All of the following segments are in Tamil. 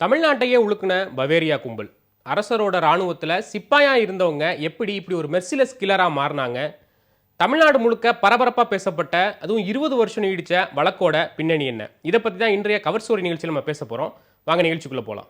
தமிழ்நாட்டையே உழுக்குன பவேரியா கும்பல். அரசரோட இராணுவத்தில் சிப்பாயாக இருந்தவங்க எப்படி இப்படி ஒரு மெர்சிலஸ் கில்லராக மாறினாங்க? தமிழ்நாடு முழுக்க பரபரப்பாக பேசப்பட்ட அதுவும் இருபது வருஷம் நீடித்த வழக்கோட பின்னணி என்ன? இதை பற்றி தான் இன்றைய கவர் ஸ்டோரி நிகழ்ச்சியில் நம்ம பேச போகிறோம் வாங்க நிகழ்ச்சிக்குள்ளே போகலாம்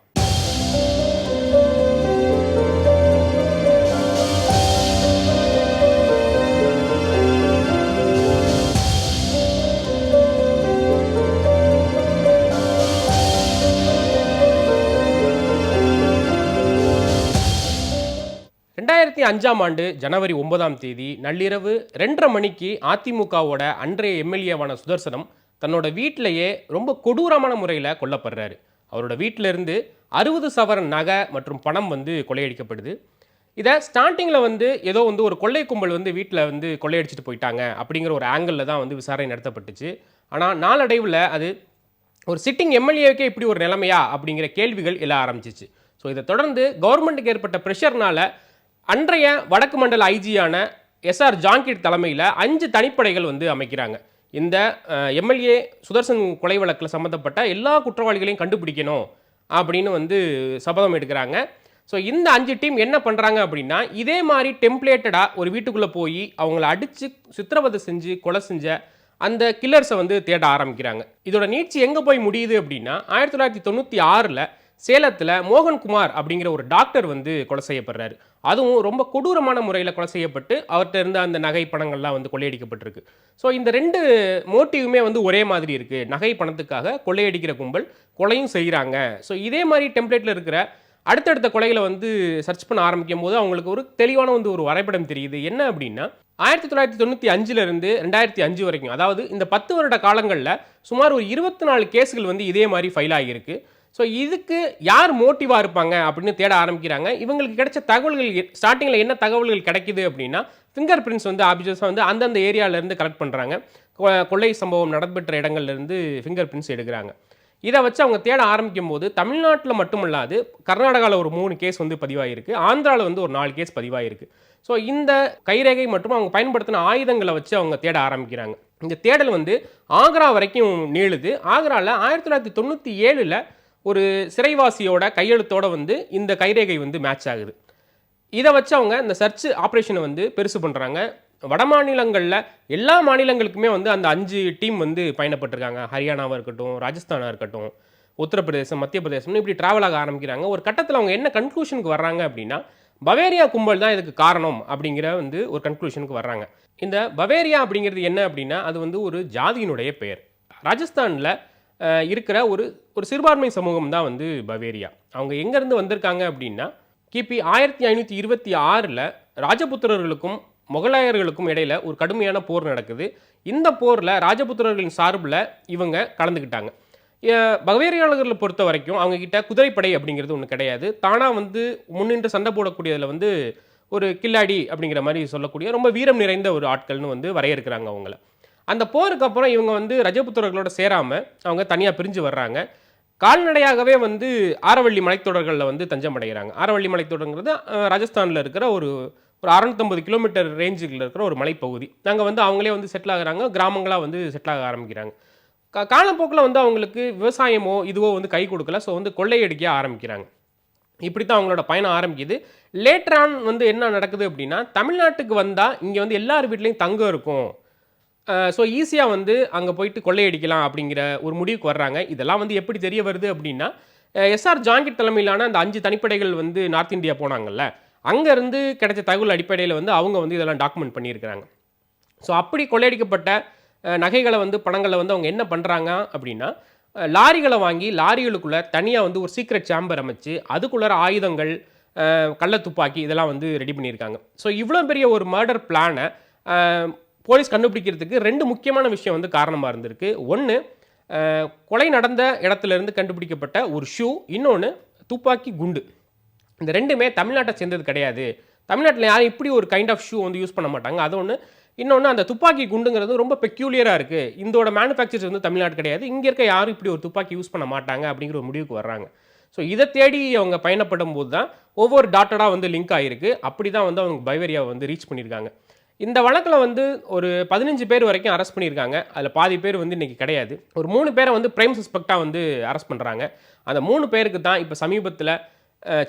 ரெண்டாயிரத்தி அஞ்சாம் ஆண்டு ஜனவரி ஒன்பதாம் தேதி நள்ளிரவு ரெண்டரை மணிக்கு அதிமுகவோட அன்றைய எம்எல்ஏவான சுதர்சனம் தன்னோட வீட்டிலேயே ரொம்ப கொடூரமான முறையில் கொல்லப்படுறாரு. அவரோட வீட்டிலிருந்து அறுபது சவரன் நகை மற்றும் பணம் வந்து கொள்ளையடிக்கப்படுது. இதை ஸ்டார்டிங்கில் வந்து ஏதோ வந்து ஒரு கொள்ளை கும்பல் வந்து வீட்டில் வந்து கொள்ளையடிச்சிட்டு போயிட்டாங்க அப்படிங்கிற ஒரு ஆங்கிளில் தான் வந்து விசாரணை நடத்தப்பட்டுச்சு. ஆனால் நாளடைவில் அது ஒரு சிட்டிங் எம்எல்ஏக்கே இப்படி ஒரு நிலைமையா அப்படிங்கிற கேள்விகள் எழ ஆரம்பிச்சிச்சு. ஸோ இதை தொடர்ந்து கவர்மெண்ட்டுக்கு ஏற்பட்ட ப்ரெஷர்னால அன்றைய வடக்கு மண்டல ஐஜியான எஸ்ஆர் ஜான்கிட் தலைமையில் அஞ்சு தனிப்படைகள் வந்து அமைக்கிறாங்க. இந்த எம்எல்ஏ சுதர்சன் கொலை வழக்கில் சம்மந்தப்பட்ட எல்லா குற்றவாளிகளையும் கண்டுபிடிக்கணும் அப்படின்னு வந்து சபதம் எடுக்கிறாங்க. ஸோ இந்த அஞ்சு டீம் என்ன பண்ணுறாங்க அப்படின்னா இதே மாதிரி டெம்ப்ளேட்டடாக ஒரு வீட்டுக்குள்ளே போய் அவங்கள அடித்து சித்திரவதை செஞ்சு கொலை செஞ்ச அந்த கில்லர்ஸை வந்து தேட ஆரம்பிக்கிறாங்க. இதோட நீட்சி எங்கே போய் முடியுது அப்படின்னா ஆயிரத்தி தொள்ளாயிரத்தி தொண்ணூற்றி ஆறில் சேலத்தில் மோகன்குமார் அப்படிங்கிற ஒரு டாக்டர் வந்து கொலை செய்யப்படுறாரு. அதுவும் ரொம்ப கொடூரமான முறையில் கொலை செய்யப்பட்டு அவர்கிட்ட இருந்த அந்த நகை பணங்கள்லாம் வந்து கொள்ளையடிக்கப்பட்டிருக்கு. ஸோ இந்த ரெண்டு மோட்டிவுமே வந்து ஒரே மாதிரி இருக்குது நகை பணத்துக்காக கொள்ளையடிக்கிற கும்பல் கொலையும் செய்கிறாங்க ஸோ இதே மாதிரி டெம்ப்ளேட்டில் இருக்கிற அடுத்தடுத்த கொலைகளை வந்து சர்ச் பண்ண ஆரம்பிக்கும் போது அவங்களுக்கு ஒரு தெளிவான வந்து ஒரு வரைபடம் தெரியுது. என்ன அப்படின்னா ஆயிரத்தி தொள்ளாயிரத்தி தொண்ணூற்றி அஞ்சுலேருந்து ரெண்டாயிரத்தி அஞ்சு வரைக்கும் அதாவது இந்த பத்து வருட காலங்களில் சுமார் ஒரு இருபத்தி நாலு கேஸுகள் வந்து இதே மாதிரி ஃபைல் ஆகியிருக்கு. ஸோ இதுக்கு யார் மோட்டிவாக இருப்பாங்க அப்படின்னு தேட ஆரம்பிக்கிறாங்க. இவங்களுக்கு கிடைச்ச தகவல்கள் ஸ்டார்டிங்கில் என்ன தகவல்கள் கிடைக்குது அப்படின்னா ஃபிங்கர் பிரிண்ட்ஸ் வந்து ஆஃபீஸர்ஸாக வந்து அந்தந்த ஏரியாவிலேருந்து கலெக்ட் பண்ணுறாங்க கொள்ளை சம்பவம் நடைபெற்ற இடங்கள்லேருந்து ஃபிங்கர் பிரிண்ட்ஸ் எடுக்கிறாங்க. இதை வச்சு அவங்க தேட ஆரம்பிக்கும் போது தமிழ்நாட்டில் மட்டுமல்லாது கர்நாடகாவில் ஒரு மூணு கேஸ் வந்து பதிவாகிருக்கு ஆந்திராவில் வந்து ஒரு நாலு கேஸ் பதிவாயிருக்கு. ஸோ இந்த கைரேகை மற்றும் அவங்க பயன்படுத்தின ஆயுதங்களை வச்சு அவங்க தேட ஆரம்பிக்கிறாங்க. இந்த தேடல் வந்து ஆக்ரா வரைக்கும் நீளுது. ஆக்ராவில் ஆயிரத்தி தொள்ளாயிரத்தி தொண்ணூற்றி ஏழில் ஒரு சிறைவாசியோட கையெழுத்தோட வந்து இந்த கைரேகை வந்து மேட்ச் ஆகுது. இதை வச்சு அவங்க இந்த சர்ச் ஆப்ரேஷனை வந்து பெருசு பண்ணுறாங்க வட மாநிலங்களில் எல்லா மாநிலங்களுக்குமே வந்து அந்த அஞ்சு டீம் வந்து பயணப்பட்டிருக்காங்க. ஹரியானாவாக இருக்கட்டும் ராஜஸ்தானாக இருக்கட்டும் உத்தரப்பிரதேசம் மத்திய பிரதேசம்னு இப்படி ட்ராவல் ஆக ஆரம்பிக்கிறாங்க. ஒரு கட்டத்தில் அவங்க என்ன கன்க்ளூஷனுக்கு வர்றாங்க அப்படின்னா பவேரியா கும்பல் தான் இதுக்கு காரணம் அப்படிங்கிற வந்து ஒரு கன்க்ளூஷனுக்கு வர்றாங்க. இந்த பவேரியா அப்படிங்கிறது என்ன அப்படின்னா அது வந்து ஒரு ஜாதியினுடைய பெயர். ராஜஸ்தானில் இருக்கிற ஒரு ஒரு சிறுபான்மை சமூகம் தான் வந்து பவேரியா. அவங்க எங்கேருந்து வந்திருக்காங்க அப்படின்னா கிபி ஆயிரத்தி ஐநூற்றி இருபத்தி ஆறில் ராஜபுத்திரர்களுக்கும் முகலாயர்களுக்கும் இடையில ஒரு கடுமையான போர் நடக்குது. இந்த போரில் ராஜபுத்திரர்களின் சார்பில் இவங்க கலந்துக்கிட்டாங்க பகவேரியாளர்களை பொறுத்த வரைக்கும் அவங்கக்கிட்ட குதிரைப்படை அப்படிங்கிறது ஒன்று கிடையாது. தானாக வந்து முன்னின்று சண்டை போடக்கூடியதில் வந்து ஒரு கில்லாடி அப்படிங்கிற மாதிரி சொல்லக்கூடிய ரொம்ப வீரம் நிறைந்த ஒரு ஆட்கள்னு வந்து வரையறுக்கிறாங்க அவங்கள. அந்த போருக்கு அப்புறம் இவங்க வந்து ரஜபுத்திரர்களோட சேராமல் அவங்க தனியாக பிரிஞ்சு வர்றாங்க. கால்நடையாகவே வந்து ஆரவள்ளி மலைத்தொடர்களில் வந்து தஞ்சம் அடைகிறாங்க. ஆரவள்ளி மலைத்தொடர்ங்கிறது ராஜஸ்தானில் இருக்கிற ஒரு ஒரு அறநூத்தம்பது கிலோமீட்டர் ரேஞ்சுகளில் இருக்கிற ஒரு மலைப்பகுதி. நாங்கள் வந்து அவங்களே வந்து செட்டில் ஆகிறாங்க. கிராமங்களாக வந்து செட்டில் ஆக ஆரம்பிக்கிறாங்க. கா காலப்போக்கில் வந்து அவங்களுக்கு விவசாயமோ இதுவோ வந்து கை கொடுக்கல. ஸோ வந்து கொள்ளையடிக்க ஆரம்பிக்கிறாங்க. இப்படி தான் அவங்களோட பயணம் ஆரம்பிக்குது. லேட்டரான் வந்து என்ன நடக்குது அப்படின்னா தமிழ்நாட்டுக்கு வந்தால் இங்கே வந்து எல்லார் வீட்லேயும் தங்கம் இருக்கும். ஸோ ஈஸியாக வந்து அங்கே போயிட்டு கொள்ளையடிக்கலாம் அப்படிங்கிற ஒரு முடிவுக்கு வர்றாங்க. இதெல்லாம் வந்து எப்படி தெரிய வருது அப்படின்னா எஸ்ஆர் ஜாங்கிட் தலைமையிலான அந்த அஞ்சு தனிப்படைகள் வந்து நார்த் இந்தியா போனாங்கல்ல அங்கேருந்து கிடைச்ச தகவல் அடிப்படையில் வந்து அவங்க வந்து இதெல்லாம் டாக்குமெண்ட் பண்ணியிருக்கிறாங்க. ஸோ அப்படி கொள்ளையடிக்கப்பட்ட நகைகளை வந்து பணங்களை வந்து அவங்க என்ன பண்ணுறாங்க அப்படின்னா லாரிகளை வாங்கி லாரிகளுக்குள்ளே தனியாக வந்து ஒரு சீக்ரெட் சேம்பர் அமைச்சு அதுக்குள்ளார ஆயுதங்கள் கள்ள துப்பாக்கி இதெல்லாம் வந்து ரெடி பண்ணியிருக்காங்க. ஸோ இவ்வளோ பெரிய ஒரு மர்டர் பிளானை போலீஸ் கண்டுபிடிக்கிறதுக்கு ரெண்டு முக்கியமான விஷயம் வந்து காரணமாக இருந்திருக்கு. ஒன்று கொலை நடந்த இடத்துல இருந்து கண்டுபிடிக்கப்பட்ட ஒரு ஷூ இன்னொன்று துப்பாக்கி குண்டு. இந்த ரெண்டுமே தமிழ்நாட்டை சேர்ந்தது கிடையாது. தமிழ்நாட்டில் யாரும் இப்படி ஒரு கைண்ட் ஆஃப் ஷூ வந்து யூஸ் பண்ண மாட்டாங்க. அது ஒன்று இன்னொன்று அந்த துப்பாக்கி குண்டுங்கிறது ரொம்ப பெக்யூலியராக இருக்குது இதோட மேனுஃபேக்சர்ஸ் வந்து தமிழ்நாடு கிடையாது. இங்கே இருக்க யாரும் இப்படி ஒரு துப்பாக்கி யூஸ் பண்ண மாட்டாங்க அப்படிங்கிற ஒரு முடிவுக்கு வர்றாங்க. ஸோ இதை தேடி அவங்க பயணப்படும் போது தான் ஒவ்வொரு டாட்டடாக வந்து லிங்க் ஆகிருக்கு அப்படி தான் வந்து அவங்க பைவேரியாவை வந்து ரீச் பண்ணியிருக்காங்க. இந்த வழக்கில் வந்து ஒரு பதினஞ்சு பேர் வரைக்கும் அரெஸ்ட் பண்ணியிருக்காங்க. அதில் பாதி பேர் வந்து இன்றைக்கி கிடையாது. ஒரு மூணு பேரை வந்து பிரைம் சஸ்பெக்டாக வந்து அரெஸ்ட் பண்ணுறாங்க அந்த மூணு பேருக்கு தான் இப்போ சமீபத்தில்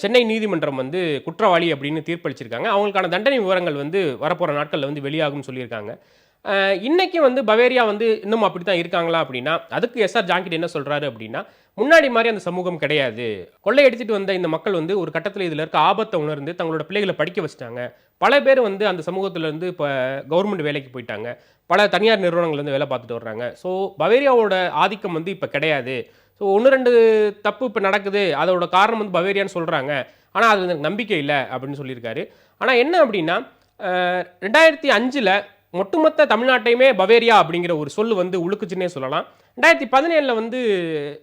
சென்னை நீதிமன்றம் வந்து குற்றவாளி அப்படின்னு தீர்ப்பளிச்சிருக்காங்க. அவங்களுக்கான தண்டனை விவரங்கள் வந்து வரப்போகிற நாட்களில் வந்து வெளியாகும்னு சொல்லியிருக்காங்க. இன்றைக்கி வந்து பவேரியா வந்து இன்னும் அப்படி தான் இருக்காங்களா அப்படின்னா அதுக்கு எஸ்ஆர் ஜாங்கிட் என்ன சொல்கிறாரு அப்படின்னா முன்னாடி மாதிரி அந்த சமூகம் கிடையாது. கொள்ளையடிச்சிட்டு வந்த இந்த மக்கள் வந்து ஒரு கட்டத்தில் இதில் இருக்க ஆபத்தை உணர்ந்து தங்களோட பிள்ளைகளை படிக்க வச்சுட்டாங்க. பல பேர் வந்து அந்த சமூகத்திலேருந்து இப்போ கவர்மெண்ட் வேலைக்கு போயிட்டாங்க. பல தனியார் நிறுவனங்கள் வந்து வேலை பார்த்துட்டு வர்றாங்க. ஸோ பவேரியாவோட ஆதிக்கம் வந்து இப்போ கிடையாது. ஸோ ஒன்று ரெண்டு தப்பு இப்போ நடக்குது. அதோட காரணம் வந்து பவேரியான்னு சொல்கிறாங்க ஆனால் அது எனக்கு நம்பிக்கை இல்லை அப்படின்னு சொல்லியிருக்காரு. ஆனால் என்ன அப்படின்னா ரெண்டாயிரத்தி அஞ்சில் ஒட்டுமொத்த தமிழ்நாட்டையுமே பவேரியா அப்படிங்கிற ஒரு சொல் வந்து உழுக்குச்சுன்னே சொல்லலாம். ரெண்டாயிரத்தி பதினேழில் வந்து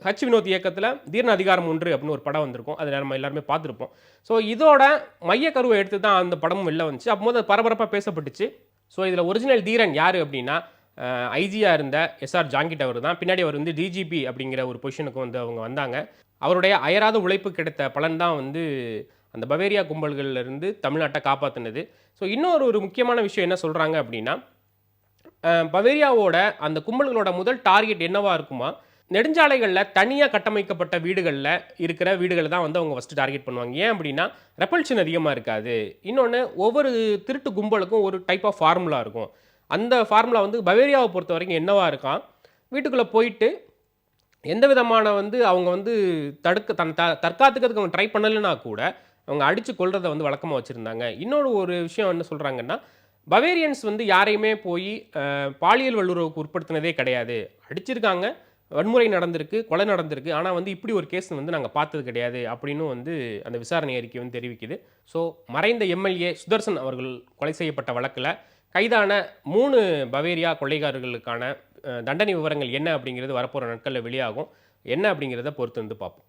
ஹச் வினோத் இயக்கத்தில் தீர்ண அதிகாரம் ஒன்று அப்படின்னு ஒரு படம் வந்திருக்கும். அதில் நம்ம எல்லாருமே பார்த்துருப்போம். ஸோ இதோட மையக்கருவை எடுத்து தான் அந்த படமும் வெளில வந்துச்சு. அப்போது அது பரபரப்பாக பேசப்பட்டுச்சு. ஸோ இதில் ஒரிஜினல் தீரன் யார் அப்படின்னா ஐஜியாக இருந்த எஸ்ஆர் ஜாங்கிட் அவர் தான் பின்னாடி அவர் வந்து டிஜிபி அப்படிங்கிற ஒரு பொசிஷனுக்கு வந்து அவங்க வந்தாங்க. அவருடைய அயராத உழைப்பு கிடைத்த பலன் தான் வந்து அந்த பவேரியா கும்பல்கள்லேருந்து தமிழ்நாட்டை காப்பாற்றினது ஸோ இன்னொரு ஒரு முக்கியமான விஷயம் என்ன சொல்கிறாங்க அப்படின்னா பவேரியாவோட அந்த கும்பல்களோட முதல் டார்கெட் என்னவாக இருக்குமா? நெடுஞ்சாலைகளில் தனியாக கட்டமைக்கப்பட்ட வீடுகளில் இருக்கிற வீடுகளை தான் வந்து அவங்க ஃபஸ்ட்டு டார்கெட் பண்ணுவாங்க. ஏன் அப்படின்னா ரெப்பல்ஷன் அதிகமாக இருக்காது. இன்னொன்று ஒவ்வொரு திருட்டு கும்பலுக்கும் ஒரு டைப் ஆஃப் ஃபார்முலா இருக்கும். அந்த ஃபார்முலா வந்து பவேரியாவை பொறுத்த வரைக்கும் என்னவாக இருக்கான்? வீட்டுக்குள்ளே போயிட்டு எந்த விதமான வந்து அவங்க வந்து தடுக்க தன் த தற்காத்துக்கிறதுக்கு அவங்க ட்ரை பண்ணலைன்னா கூட அவங்க அடித்து கொள்றதை வந்து வழக்கமாக வச்சுருந்தாங்க. இன்னொரு ஒரு விஷயம் என்ன சொல்கிறாங்கன்னா பவேரியன்ஸ் வந்து யாரையுமே போய் பாலியல் வல்லுறவுக்கு உட்படுத்தினதே கிடையாது. அடிச்சிருக்காங்க வன்முறை நடந்திருக்கு கொலை நடந்திருக்கு. ஆனால் வந்து இப்படி ஒரு கேஸ் வந்து நாங்கள் பார்த்தது கிடையாது அப்படின்னு வந்து அந்த விசாரணை அறிக்கை வந்து தெரிவிக்குது. ஸோ மறைந்த எம்எல்ஏ சுதர்சன் அவர்கள் கொலை செய்யப்பட்ட வழக்கில் கைதான மூணு பவேரியா கொள்ளைக்காரர்களுக்கான தண்டனை விவரங்கள் என்ன அப்படிங்கிறது வரப்போகிற நாட்களில் வெளியாகும். என்ன அப்படிங்கிறத பொறுத்து வந்து பார்ப்போம்.